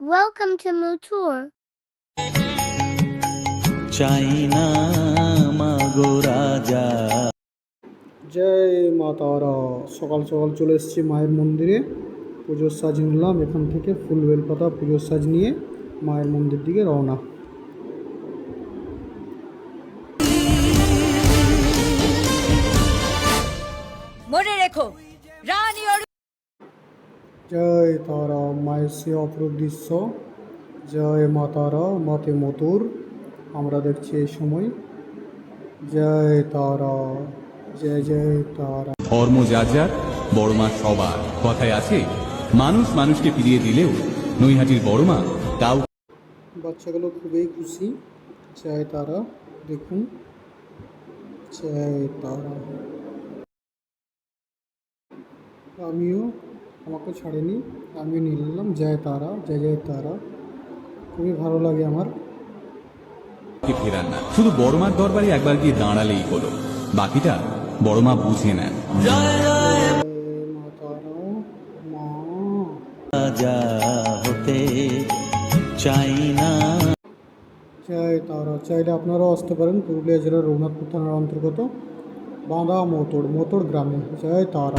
Welcome to Mutur. চাই না মাগো রাজা জয় মা তারা সকাল সকাল চলে এসেছি মায়ের মন্দিরে। পুজোর সাজ নিলাম। এখান থেকে ফুল বেলপাতা পুজোর সাজ নিয়ে মায়ের মন্দির দিকে রওনা। মনে রেখো রানী জয় তারা মায়ের সে অপরূপ দৃশ্য জয় মা তারা মাতে মতুর আমরা দেখছি এই সময়। জয় তারা জয় জয় তারা। ধর্ম যার যার বড় মা সবার। কথায় আছে মানুষ মানুষকে ফিরিয়ে দিলেও নৈহাটির বড় মা কাউ বাচ্চাগুলো খুবই খুশি। জয় তারা দেখুন। জয় তারা। আমিও আমাকে ছাড়েনি আমি নিয়ে নিলাম। জয় তারা জয় জয় তারা। খুবই ভালো লাগে আমার। কে ফেরান না। শুধু বড়মার দরবারে একবার গিয়ে দাঁড়ালেই হলো। বাকিটা বড় মা বুঝে নেন। জয় মা তারা মা রাজা হতে চাই না। জয় তারা। চাইলে আপনারাও আসতে পারেন পুরুলিয়া জেলার রঘুনাথপুর থানার অন্তর্গত বাঁধা মোতড় মোতড় গ্রামে। জয় তারা।